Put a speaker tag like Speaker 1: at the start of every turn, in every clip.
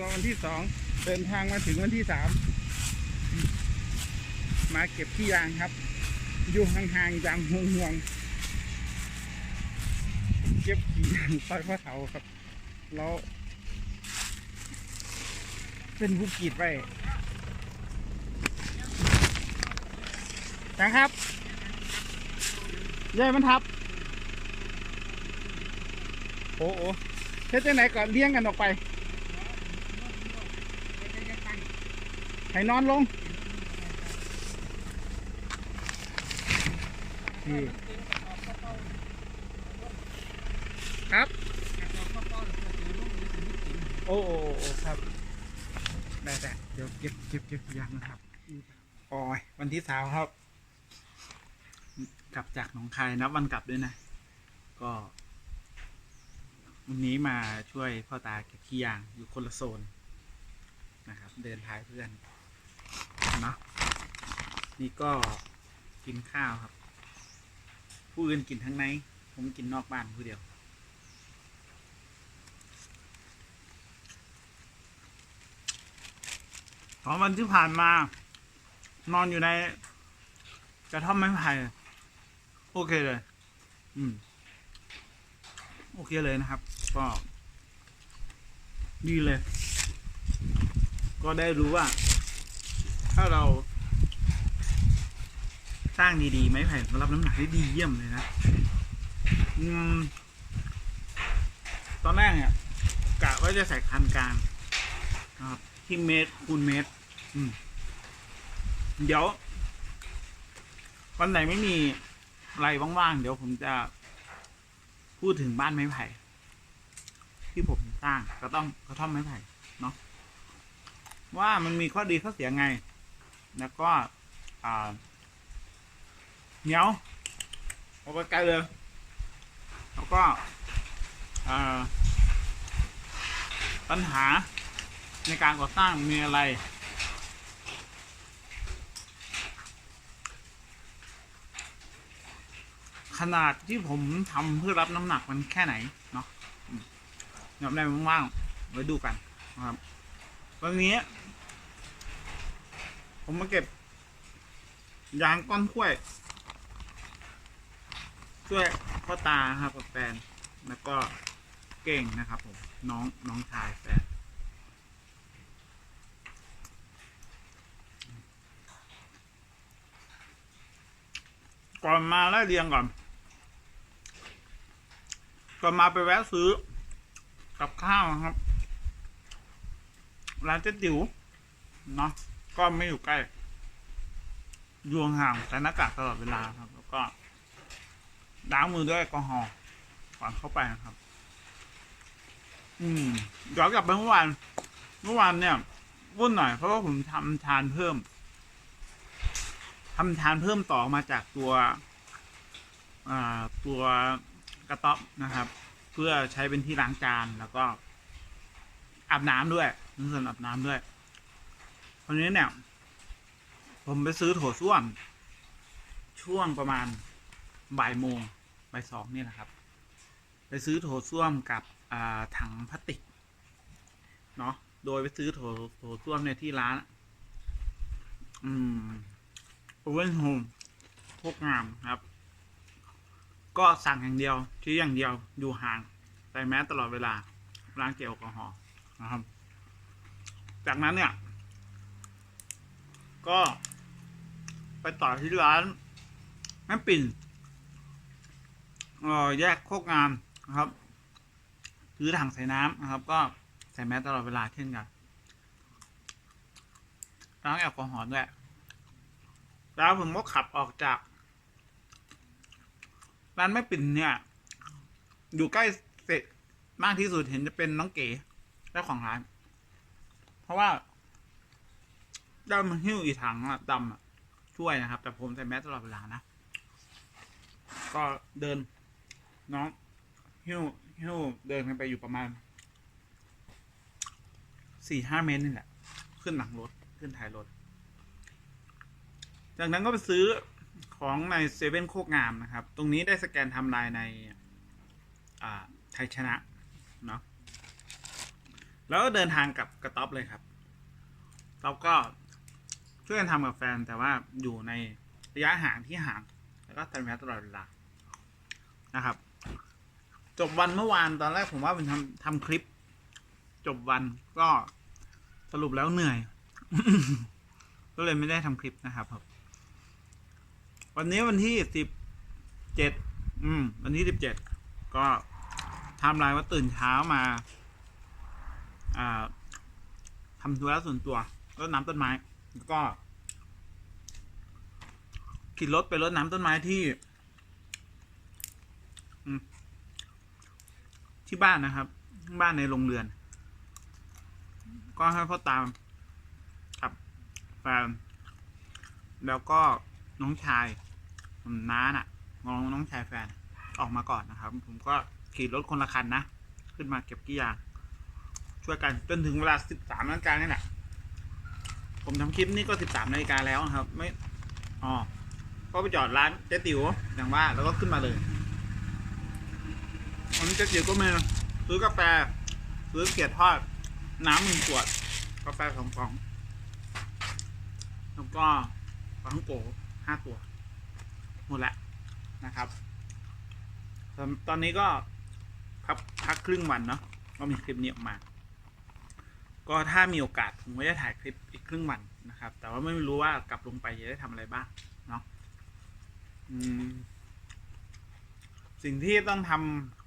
Speaker 1: ตัววันที่สองเดินทางมาถึงวันที่สามมาเก็บขี้ยางครับ อยู่ห่างๆอย่างห่วงๆเก็บขี้ยางซอยพระเขาครับ แล้วเป็นผู้กีดไว้จังครับย้ยมันทับ โอ้โอ้เฮ็ดจังไหนก่อนเลี้ยงกันออกไป ให้นอนลงนี่ครับ โอ้โอ้โอ้ครับ ได้ได้เดี๋ยวเก็บเก็บเก็บยางนะครับโอ้ยวันที่สามครับ กลับจากหนองคายนับวันกลับด้วยนะ ก็วันนี้มาช่วยพ่อตาเก็บขี้ยางอยู่คนละโซนนะครับ เดินท้ายเพื่อน นาะนี่ก็กินข้าวครับ ผู้อื่นกินทั้งใน ผมกินนอกบ้านผู้เดียว สองวันที่ผ่านมา นอนอยู่ในกระท่อมไม้ไผ่โอเคเลย อืม โอเคเลยนะครับ ก็ดีเลย ก็ได้รู้ว่า ถ้าเรา สร้างดีๆไม้ไผ่รับน้ำหนักได้ดีเยี่ยมเลยนะอมตอนแรกเนี่ยกะว่าจะใส่คันกลางครับที่เมตรคูณเมตร อืม เดี๋ยว วันไหนไม่มีอะไรว่างๆ เดี๋ยวผมจะพูดถึงบ้านไม้ไผ่ที่ผมสร้างก็ต้องกระท่อมไม้ไผ่เนาะว่ามันมีข้อดีข้อเสียไง แล้วก็อ่าเหนียวออกไปไกลเลย แล้วก็อ่าปัญหาในการก่อสร้างมีอะไรขนาดที่ผมทำเพื่อรับน้ำหนักมันแค่ไหนเนาะยอมเดี๋ยวในว่างๆไว้ดูกันนะครับ วันนี้ ผมมาเก็บ ยางก้อนถ้วย ช่วยพ่อตาครับกับแฟน แล้วก็เก่งนะครับผม น้องน้องชายแฟนก่อนมาไล่เรียงก่อน ก่อนมาไปแวะซื้อ กับข้าวครับ ร้านเจ๊ติ๋วเนาะ ก็ไม่อยู่ใกล้อยู่ห่างแต่หน้ากากตลอดเวลาครับ แล้วก็ล้างมือด้วยแอลกอฮอล์ก่อนเข้าไปนะครับ อืมย้อนกลับไปเมื่อวาน เมื่อวานเนี่ยวุ่นหน่อย เพราะว่าผมทำทานเพิ่มทำทานเพิ่มต่อมาจากตัวอ่าตัวกระต๊อบนะครับ เพื่อใช้เป็นที่ล้างจานแล้วก็อาบน้ำด้วยนึกส่วนอาบน้ำด้วย วันนี้เนี่ย ผมไปซื้อโถส้วม ช่วงประมาณบ่ายโมงบ่ายสองนี่แหละครับ ไปซื้อโถส้วมกับถังพลาสติกเนาะโดยไปซื้อโถโถส้วมเนี่ยที่ร้าน อืมโอเวนโฮมพกงามครับ ก็สั่งอย่างเดียวที่อย่างเดียวอยู่ห่างใส่แมสตลอดเวลาล้างเจลแอลกอฮอล์นะครับ จากนั้นเนี่ย ก็ ไปต่อที่ร้านแม่ปิ่นเอ่อแยกโคกงามนะครับถือถังใส่น้ำนะครับ ก็ใส่แมสตลอดเวลาเช่นกันล้างแอลกอฮอล์ด้วยแล้วผมก็ขับออกจาก ร้านแม่ปิ่นเนี่ย อยู่ใกล้เสร็จมากที่สุดเห็นจะเป็นน้องเก๋เจ้าของร้าน เพราะว่า ได้มาหิ้วอีถังอะดำอะช่วยนะครับ แต่ผมใส่แมสตลอดเวลานะ ก็เดิน น้องหิ้วหิ้วเดินกันไปอยู่ประมาณสี่ห้าเมตรนี่แหละ ขึ้นหลังรถ ขึ้นท้ายรถ จากนั้นก็ไปซื้อของในเซเว่นโคกงามนะครับ ตรงนี้ได้สแกนทำลายในไทยชนะเนาะแล้วก็เดินทางกับกระต๊อบเลยครับต๊อบก็ ช่วยกันทำกับแฟนแต่ว่าอยู่ในระยะห่างที่ห่าง แล้วก็ทำงานตลอดเวลานะครับ จบวันเมื่อวานตอนแรกผมว่าเป็นทำทำคลิป จบวันก็สรุปแล้วเหนื่อย ก็เลยไม่ได้ทำคลิปนะครับวันนี้วันที่สิบเจ็ดอืม วันที่สิบเจ็ดก็ทำลายว่าตื่นเช้ามา อ่าทำธุระส่วนตัวรดน้ำต้นไม้ แล้วก็ขี่รถไปรดน้ำต้นไม้ที่ที่บ้านนะครับ บ้านในโรงเรือน ก็ให้พ่อตามกับแฟนแล้วก็น้องชายน้าน่ะน้องน้องชายแฟนออกมาก่อนนะครับ ผมก็ขี่รถคนละคันนะ ขึ้นมาเก็บกี้ยางช่วยกันจนถึงเวลาสิบสามนาฬิกานี่แหละ ผมทำคลิปนี้ก็สิบสามนาฬิกาแล้วนะครับ ไม่อ๋อก็ไปจอดร้านเจ๊ติ๋วอย่างว่าแล้วก็ขึ้นมาเลยวันนี้เจ๊ติ๋วก็มาซื้อกาแฟซื้อเกี๊ยวทอด น้ำหนึ่งขวด กาแฟสองฟอง แล้วก็ปลาท่องโกห้าตัว หมดแล้วนะครับตอนนี้ก็พักพักครึ่งวันเนาะก็มีคลิปนี้ออกมา ก็ถ้ามีโอกาสผมก็จะถ่ายคลิป ครึ่งวันนะครับ แต่ว่าไม่รู้ว่ากลับลงไปจะได้ทำอะไรบ้างเนาะสิ่งที่ต้องท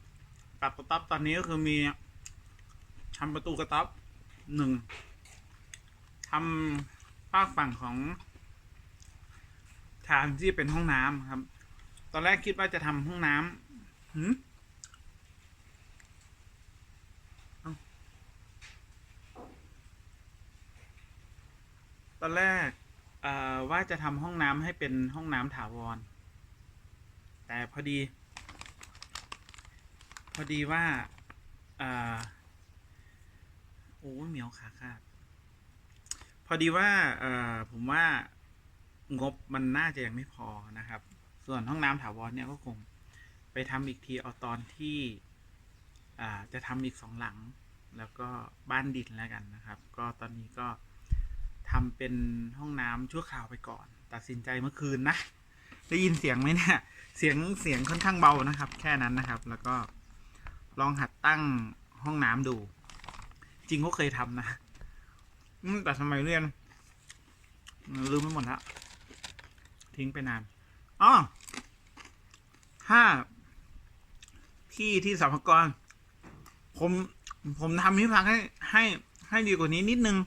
Speaker 1: ำกับกระต๊อบตอนนี้ก็คือมีทำประตูกระต๊อบหนึ่งทำฝากฝั่งของทางที่เป็นห้องน้ำครับ ตอนแรกคิดว่าจะทำห้องน้ำหื ตอนแรกว่าจะทำห้องน้ำให้เป็นห้องน้ำถาวร แต่พอดี พอดีว่าอโอ้เหมียวขาขาดพอดีว่าผมว่างบมันน่าจะยังไม่พอนะครับ ส่วนห้องน้ำถาวรเนี่ยก็คงไปทำอีกทีเอาตอนที่จะทำอีกสองหลัง แล้วก็บ้านดินแล้วกันนะครับ ก็ตอนนี้ก็ ทำเป็นห้องน้ำชั่วคราวไปก่อน ตัดสินใจเมื่อคืนนะ ได้ยินเสียงไหมเนี่ย เสียงเสียงค่อนข้างเบานะครับ แค่นั้นนะครับ แล้วก็ลองหัดตั้งห้องน้ำดู จริงก็เคยทำนะแต่สมัยเรียนลืมไปหมดแล้วทิ้งไปนานอ๋อถ้าที่ที่สรรพากรผมผมทำที่พักให้ให้ให้ดีกว่านี้นิดนึง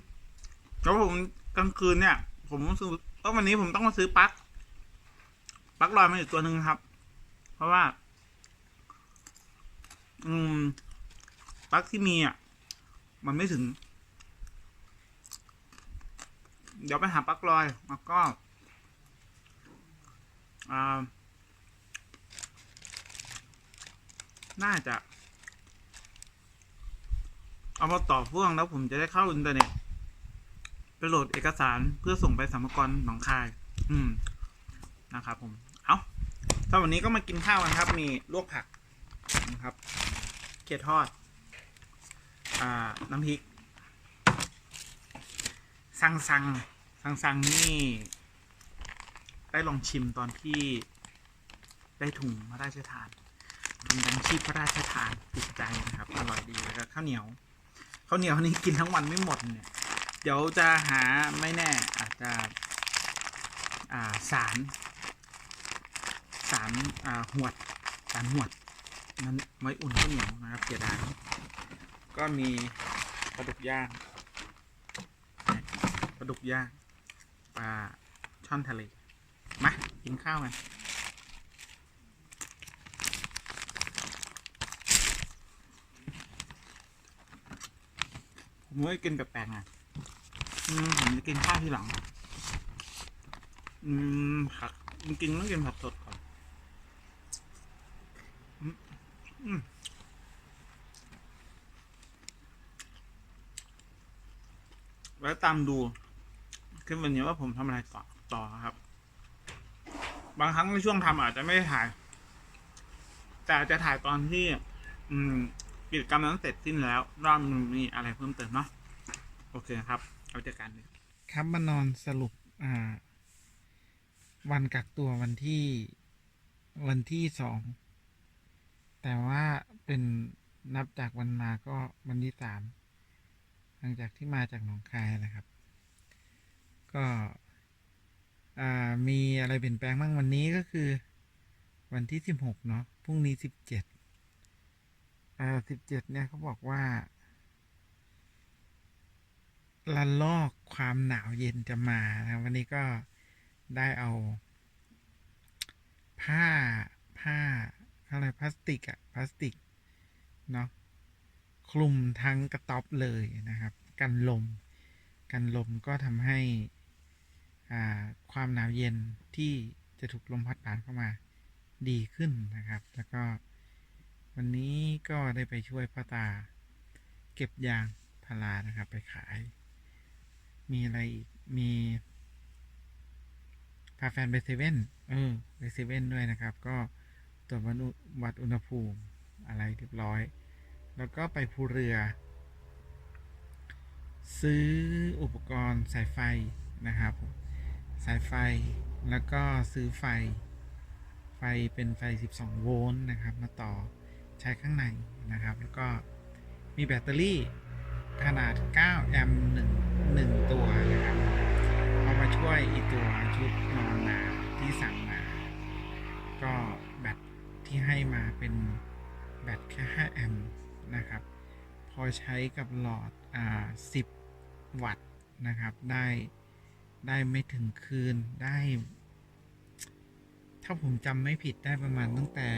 Speaker 1: แล้วผมกลางคืนเนี่ย ผมซื้อก็วันนี้ผมต้องมาซื้อปลั๊กปลั๊กลอยมาอีกตัวหนึ่งครับ เพราะว่า อืมปลั๊กที่มีอะ มันไม่ถึง เดี๋ยวไปหาปลั๊กลอยแล้วก็อ่าน่าจะ เอามาต่อพ่วงแล้วผมจะได้เข้าอินเทอร์เน็ต โหลดเอกสารเพื่อส่งไปสมกรหนองคาย อืมนะครับผม เอาสำหรับวันนี้ก็มากินข้าวกันครับ มีลวกผักนะครับเกี๊ยทอด อ่า น้ำพริก สังสังสังสังนี่ ได้ลองชิมตอนที่ได้ถุงพระราชทานถุงยังชีพพระราชทานติดใจนะครับ อร่อยดีแล้วก็ข้าวเหนียวข้าวเหนียวนี่กินทั้งวันไม่หมดเนี่ย เดี๋ยวจะหาไม่แน่อาจจะอ่าสารสารอ่าหวดสารหวดนั้นไว้อุ่นข้าวเหนียวนะครับเสียดายก็มีปลาดุกย่างปลาดุกย่างปลาช่อนทะเลมากินข้าวกันผมไม่กินกับแปลงอะ อืมผมจะกินข้าวทีหลัง อืมผักจริงๆต้องกินผักสดก่อนอืมแล้วตามดูขึ้นวันนี้ว่าผมทำอะไรต่อต่อครับ บางครั้งในช่วงทำอาจจะไม่ถ่าย แต่จะถ่ายตอนที่ อืมกิจกรรมนั้นเสร็จสิ้นแล้วรอบมันมีอะไรเพิ่มเติมเนาะโอเคครับ เอาจอกัน
Speaker 2: ครับมานอนสรุปอ่า วันกักตัววันที่วันที่สอง แต่ว่าเป็นนับจากวันมาก็วันที่สามหลังจากที่มาจากหนองคายนะครับ ก็มีอะไรเปลี่ยนแปลงบ้างวันนี้ก็คือ วันที่สิบหกเนาะพรุ่งนี้สิบเจ็ดสิบเจ็ดเนี่ยเขาบอกว่า ละลอกความหนาวเย็นจะมานะวันนี้ก็ได้เอา ผ้าผ้าอะไรพลาสติกอะพลาสติกเนาะคลุมทั้งกระต๊อบเลยนะครับ กันลม กันลมก็ทำให้อ่าความหนาวเย็นที่จะถูกลมพัดผ่านเข้ามาดีขึ้นนะครับ แล้วก็วันนี้ก็ได้ไปช่วยพ่อตา เก็บยางพารานะครับ ไปขาย มีอะไรอีก มีพาแฟนไปเซเว่นเออไปเซเว่นด้วยนะครับ ก็ตรวจวัดอุวัดอุณหภูมิอะไรเรียบร้อย แล้วก็ไปภูเรือ ซื้ออุปกรณ์สายไฟนะครับ สายไฟแล้วก็ซื้อไฟ ไฟเป็นไฟ 12 โวลต์นะครับ มาต่อใช้ข้างในนะครับ แล้วก็มีแบตเตอรี่ ขนาด 9 แอมป์หนึ่งหนึ่งตัวนะครับเอามาช่วยอีตัวชุดนอนหนาที่สั่งมา ก็แบตที่ให้มาเป็นแบตแค่ 5 แอมป์นะครับ พอใช้กับหลอดอ่า10 วัตต์นะครับ ได้ได้ไม่ถึงคืนได้ ถ้าผมจำไม่ผิดได้ประมาณตั้งแต่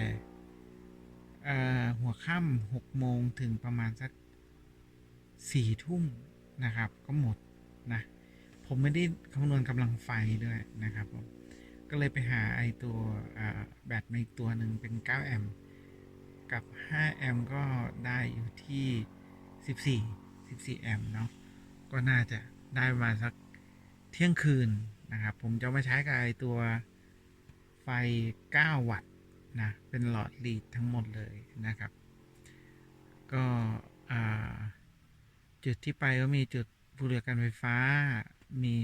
Speaker 2: หัวค่ำหกโมงถึงประมาณสัก สี่ทุ่มนะครับ ก็หมดนะผมไม่ได้คำนวณกำลังไฟด้วยนะครับผมก็เลยไปหาไอตัวแบตมาอีกตัวหนึ่งเป็น 9 แอมป์กับ 5 แอมป์ก็ได้อยู่ที่ 14 14 แอมป์เนาะก็น่าจะได้ประมาณสักเที่ยงคืนนะครับ ผมจะมาใช้กับไอตัวไฟ 9 วัตต์นะเป็นหลอดลีดทั้งหมดเลยนะครับ ก็อ่า จุดที่ไปก็มีจุดภูเรือการไฟฟ้า มี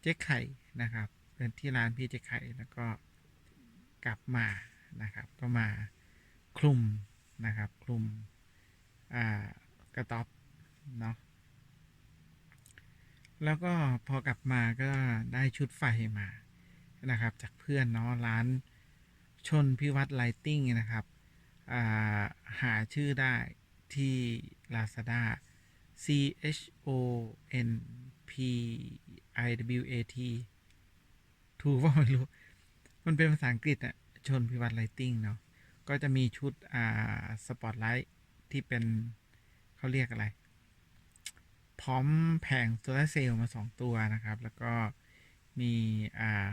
Speaker 2: เจ๊ไข่นะครับเป็นที่ร้านพี่เจ๊ไข่แล้วก็กลับมานะครับ ก็มาคลุมนะครับ คลุมกระต๊อบเนาะแล้วก็พอกลับมาก็ได้ชุดไฟมานะครับ จากเพื่อนเนาะร้านชนพิวัตรไลติ้งนะครับ หาชื่อได้ที่ Lazada C H O N P I W A T ถูกว่าไม่รู้ มันเป็นภาษาอังกฤษอะชนพิวัตรไลติ้งเนาะ ก็จะมีชุด อ่า สปอตไลท์ ที่เป็นเขาเรียกอะไร พร้อมแผงโซลาเซลล์มาสองตัวนะครับ แล้วก็มี อ่า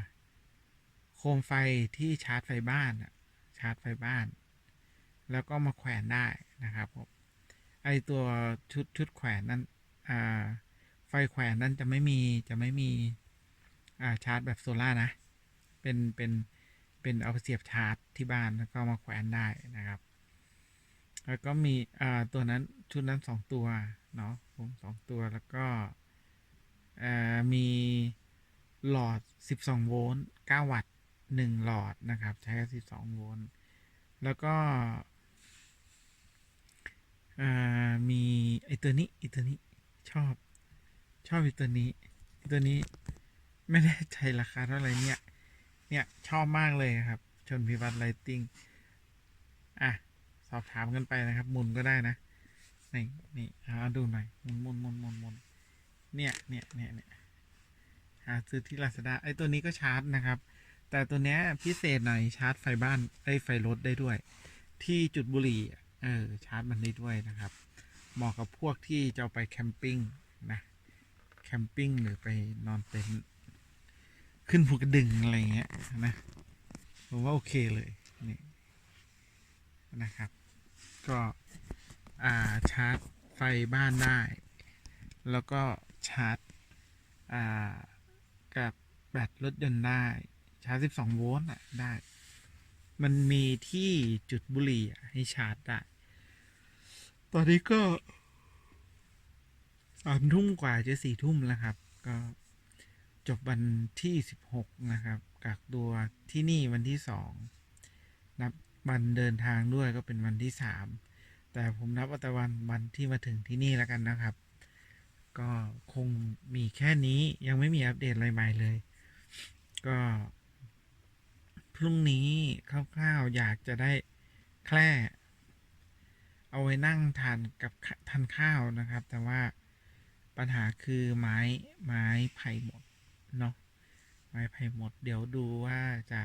Speaker 2: โคมไฟที่ชาร์จไฟบ้านอะชาร์จไฟบ้าน แล้วก็มาแขวนได้นะครับผมไอตัวชุดชุดแขวนนั้นไฟแขวนนั้นจะไม่มีจะไม่มีชาร์จแบบโซล่าร์นะ เป็นเป็นเป็นเอาเสียบชาร์จที่บ้านแล้วก็มาแขวนได้นะครับ แล้วก็มีตัวนั้นชุดนั้นสองตัวเนาะผมสองตัวแล้วก็มีหลอด 12 โวลต์ 9 วัตต์ 1 หลอดนะครับ ใช้กับ12 โวลต์ แล้วก็ อ่ามีไอตัวนี้ไอตัวนี้ชอบ ชอบไอตัวนี้ไอตัวนี้ไม่แน่ใจราคาเท่าไหร่เนี่ย เนี่ยชอบมากเลยครับ ชนพิวัตรไลติงอะสอบถามกันไปนะครับหมุนก็ได้นะนี่นี่เอาดูหน่อยหมุนหมุนหมุนหมุนหมุนเนี่ยเนี่ยเนี่ยเนี่ยหาซื้อที่ลาซาด้าไอตัวนี้ก็ชาร์จนะครับ แต่ตัวเนี้ยพิเศษหน่อยชาร์จไฟบ้านไอไฟรถได้ด้วย ที่จุดบุหรี่ เออชาร์จมันได้ด้วยนะครับ เหมาะกับพวกที่จะไปแคมปิ้งนะแคมปิ้งหรือไปนอนเต็นท์ขึ้นภูกระดึงอะไรเงี้ยนะผมว่าโอเคเลยนี่นะครับ ก็อ่าชาร์จไฟบ้านได้ แล้วก็ชาร์จอ่ากับแบตรถยนต์ได้ ชาร์จ 12 โวลต์อะได้ มันมีที่จุดบุหรี่ะให้ชาร์จได้ ตอนนี้ก็สามทุ่มกว่าจะสี่ทุ่มแล้วครับ ก็จบวันที่สิบหกนะครับ กักตัวที่นี่วันที่สองนับวันเดินทางด้วยก็เป็นวันที่สามแต่ผมนับว่าแต่วันวันที่มาถึงที่นี่แล้วกันนะครับ ก็คงมีแค่นี้ยังไม่มีอัปเดตอะไรใหม่เลย ก็ พรุ่งนี้คร่าวๆอยากจะได้แคร่ เอาไว้นั่งทานกับทานข้าวนะครับ แต่ว่าปัญหาคือไม้ไม้ไผ่หมดเนาะไม้ไผ่หมด เดี๋ยวดูว่าจะ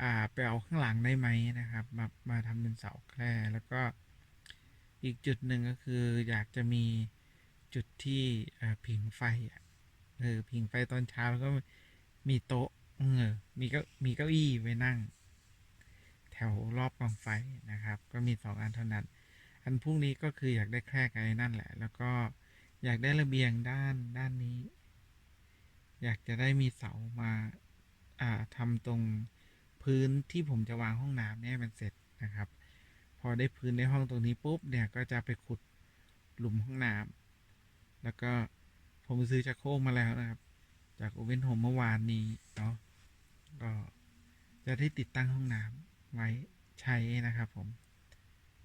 Speaker 2: อ่าไปเอาข้างหลังได้ไหมนะครับ มามาทำเป็นเสาแคร่แล้วก็อีกจุดหนึ่งก็คืออยากจะมีจุดที่ผิงไฟอะเออผิงไฟตอนเช้าแล้วก็มีโต๊ะเออมีก็มีเก้าอี้ไว้นั่ง แถวรอบกองไฟนะครับ ก็มีสองอันเท่านั้น อันพรุ่งนี้ก็คืออยากได้แคร่กับไอ้นั่นแหละ แล้วก็อยากได้ระเบียงด้านด้านนี้ อยากจะได้มีเสามาอ่าทำตรงพื้นที่ผมจะวางห้องน้ำเนี่ยมันเสร็จนะครับ พอได้พื้นในห้องตรงนี้ปุ๊บเนี่ยก็จะไปขุดหลุมห้องน้ำแล้วก็ผมซื้อชักโครกมาแล้วนะครับ จากโอเวนโฮมเมื่อวานนี้เนาะก็จะได้ติดตั้งห้องน้ำไว้ใช้นะครับผม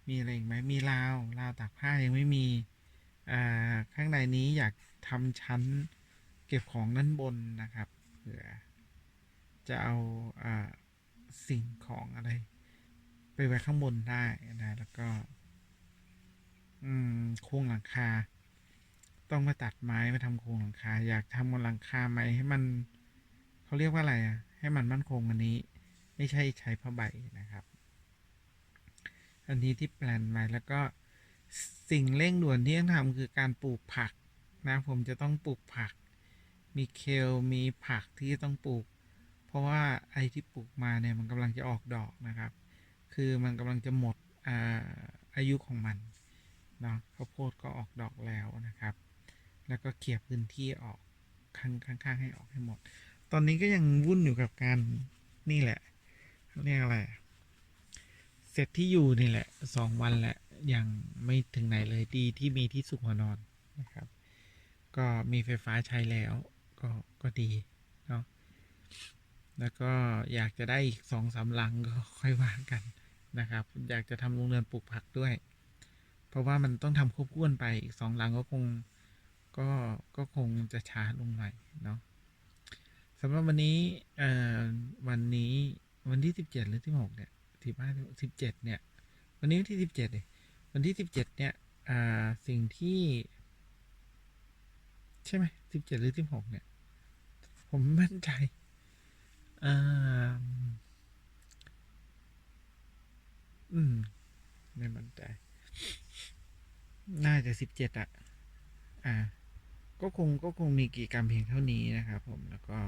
Speaker 2: มีอะไรอีกไหมมีราวราวตากผ้ายังไม่มีอ่าข้างในนี้อยากทำชั้นเก็บของด้านบนนะครับเผื่อจะเอาอ่าสิ่งของอะไร ไปไว้ข้างบนได้นะแล้วก็โครงหลังคา ต้องมาตัดไม้มาทำโครงหลังคา อยากทำบนหลังคาไหมให้มันเขาเรียกว่าอะไรอะให้มันมั่นคงอันนี้ ไม่ใช่ใช้ผ้าใบนะครับ อันนี้ที่แปลนไว้แล้วก็สิ่งเร่งด่วนที่ต้องทำคือการปลูกผักนะผมจะต้องปลูกผัก มีเคลมีผักที่ต้องปลูก เพราะว่าไอ้ที่ปลูกมาเนี่ยมันกำลังจะออกดอกนะครับ คือมันกำลังจะหมดอาอายุของมันเนาะข้าวโพดก็ออกดอกแล้วนะครับ แล้วก็เคลียพื้นที่ออกข้างข้างๆให้ออกให้หมด ตอนนี้ก็ยังวุ่นอยู่กับการนี่แหละเรียกอะไร เสร็จที่อยู่นี่แหละสองวันแหละยังไม่ถึงไหนเลยดีที่มีที่สุขหัวนอนนะครับ ก็มีไฟฟ้าใช้แล้วก็ก็ดีเนาะแล้วก็อยากจะได้อีกสองสามหลังก็ค่อยว่ากันนะครับ อยากจะทำโรงเรือนปลูกผักด้วย เพราะว่ามันต้องทำควบคู่กันไปอีกสองหลังก็คงก็ก็คงจะช้าลงหน่อยเนาะสำหรับวันนี้เอ่อวันนี้วันที่สิบเจ็ดหรือที่หกเนี่ย สิบห้าสิบเจ็ดเนี่ย วันนี้วันที่สิบเจ็ดเลยวันที่สิบเจ็ดเนี่ย อ่า สิ่งที่ ใช่ไหมสิบเจ็ดหรือสิบหกเนี่ย ผมมั่นใจ อ่า อืม ไม่มั่นใจ น่าจะสิบเจ็ดอะอ่า ก็คงก็คงมีกิจกรรมเพียงเท่านี้นะครับผมแล้วก็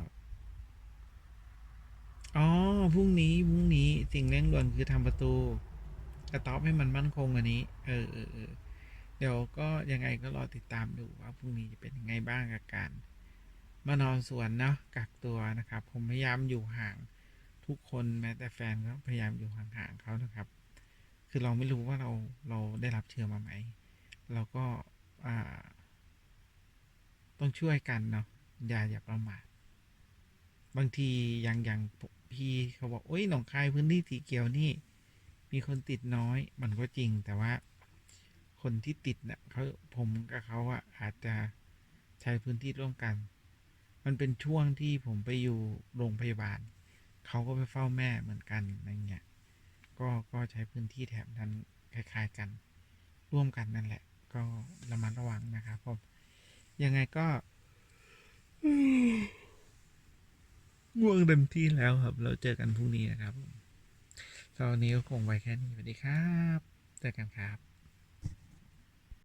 Speaker 2: อ๋อพรุ่งนี้พรุ่งนี้สิ่งเร่งด่วนคือทำประตูกระต๊อบให้มันมั่นคงกว่านี้ เออเออเออเดี๋ยวก็ยังไงก็รอติดตามดูว่าพรุ่งนี้จะเป็นยังไงบ้างกับการมานอนสวนเนาะกักตัวนะครับ ผมพยายามอยู่ห่างทุกคนแม้แต่แฟนก็พยายามอยู่ห่างๆเขานะครับ คือเราไม่รู้ว่าเราเราได้รับเชื้อมาไหมเราก็อ่าต้องช่วยกันเนาะอย่าอย่าประมาทบางทีอย่างอย่างพี่เขาบอกโอ้ยหนองคายพื้นที่สีเขียวนี่ มีคนติดน้อยมันก็จริงแต่ว่า คนที่ติดเนะ่ะเขาผมกับเขาอะอาจจะใช้พื้นที่ร่วมกัน มันเป็นช่วงที่ผมไปอยู่โรงพยาบาล เขาก็ไปเฝ้าแม่เหมือนกันอะไรเงี้ยก็ก็ใช้พื้นที่แถบนั้นคล้ายๆกันร่วมกันนั่นแหละ ก็ระมัดระวังนะครับผมยังไงก็ ง่วงเต็มที่แล้วครับ เราเจอกันพรุ่งนี้นะครับผมสวันนี้ก็คงไว้แค่นี้สวัสดีครับ เจอกันครับ